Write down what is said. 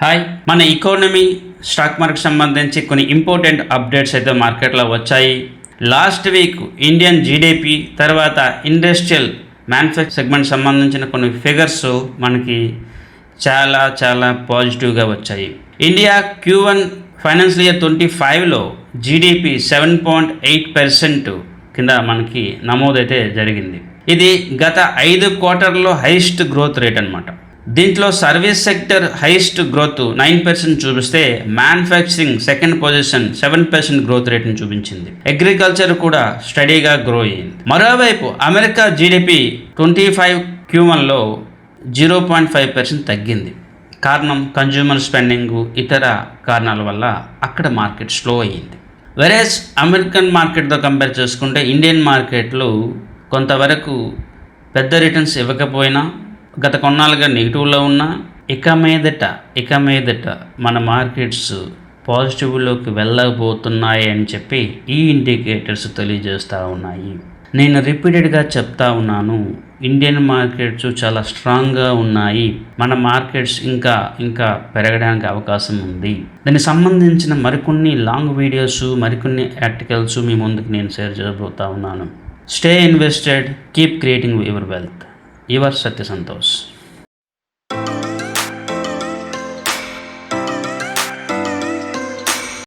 Hi మన economy stock market సంబంధించి కొన్ని ఇంపార్టెంట్ అప్డేట్స్ అయితే మార్కెట్లో వచ్చాయి. లాస్ట్ వీక్ ఇండియన్ జీడిపి తర్వాత ఇండస్ట్రియల్ మ్యానుఫ్యాక్చర్ సెగ్మెంట్ సంబంధించిన కొన్ని ఫిగర్స్ మనకి చాలా చాలా పాజిటివ్గా వచ్చాయి. India Q one financial year twenty ఫైవ్లో GDP seven point eight percent కింద మనకి నమోదైతే జరిగింది. ఇది గత ఐదు క్వార్టర్లో హైయెస్ట్ గ్రోత్ రేట్ అనమాట దీంట్లో service sector highest growth nine percent చూపిస్తే manufacturing second position seven percent growth రేట్ని చూపించింది. అగ్రికల్చర్ కూడా స్టడీగా గ్రో అయింది మరోవైపు అమెరికా జీడిపి ట్వంటీ ఫైవ్ క్యూవన్లో జీరో పాయింట్ ఫైవ్ పర్సెంట్ తగ్గింది. కారణం కన్జ్యూమర్ స్పెండింగ్ ఇతర కారణాల వల్ల అక్కడ మార్కెట్ స్లో అయ్యింది. వెరేజ్ అమెరికన్ మార్కెట్తో కంపేర్ చేసుకుంటే ఇండియన్ మార్కెట్లు కొంతవరకు పెద్ద రిటర్న్స్ ఇవ్వకపోయినా గత కొన్నాళ్ళుగా నెగిటివ్లో ఉన్నా ఇక మీదట ఇక మీదట మన మార్కెట్స్ పాజిటివ్లోకి వెళ్ళబోతున్నాయి అని చెప్పి ఈ ఇండికేటర్స్ తెలియజేస్తూ ఉన్నాయి. నేను రిపీటెడ్గా చెప్తా ఉన్నాను ఇండియన్ మార్కెట్స్ చాలా స్ట్రాంగ్గా ఉన్నాయి మన మార్కెట్స్ ఇంకా ఇంకా పెరగడానికి అవకాశం ఉంది. దానికి సంబంధించిన మరికొన్ని లాంగ్ వీడియోస్ మరికొన్ని ఆర్టికల్స్ మీ ముందుకు నేను షేర్ చేయబోతా ఉన్నాను. Stay invested keep creating your wealth. Y were set.